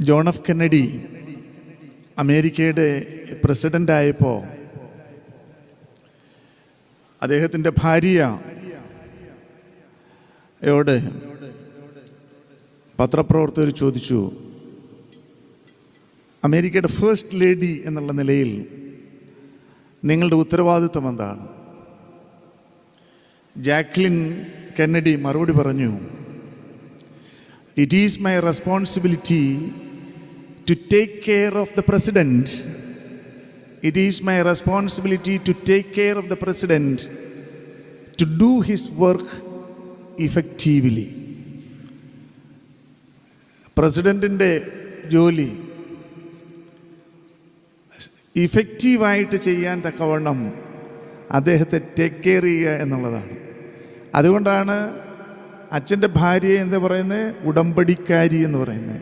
John F Kennedy അമേരിക്കയുടെ president ആയപ്പോൾ അദ്ദേഹത്തിന്റെ ഭാര്യയോട് പത്രപ്രവർത്തകർ ചോദിച്ചു അമേരിക്കയുടെ ഫേസ്റ്റ് ലേഡി എന്നുള്ള നിലയിൽ നിങ്ങളുടെ ഉത്തരവാദിത്വം എന്താണ്? ജാക്ലിൻ കെന്നഡി മറുപടി പറഞ്ഞു it is my responsibility to take care of the president it is my responsibility to take care of the president to do his work effectively പ്രസിഡന്റിന്റെ ജോലി ഇഫക്റ്റീവായിട്ട് ചെയ്യാൻ തക്കവണ്ണം അദ്ദേഹത്തെ ടേക്ക് കെയർ ചെയ്യുക എന്നുള്ളതാണ്. അതുകൊണ്ടാണ് അച്ഛന്റെ ഭാര്യയെ എന്താ പറയുന്നത്? ഉടമ്പടിക്കാരി എന്ന് പറയുന്നത്.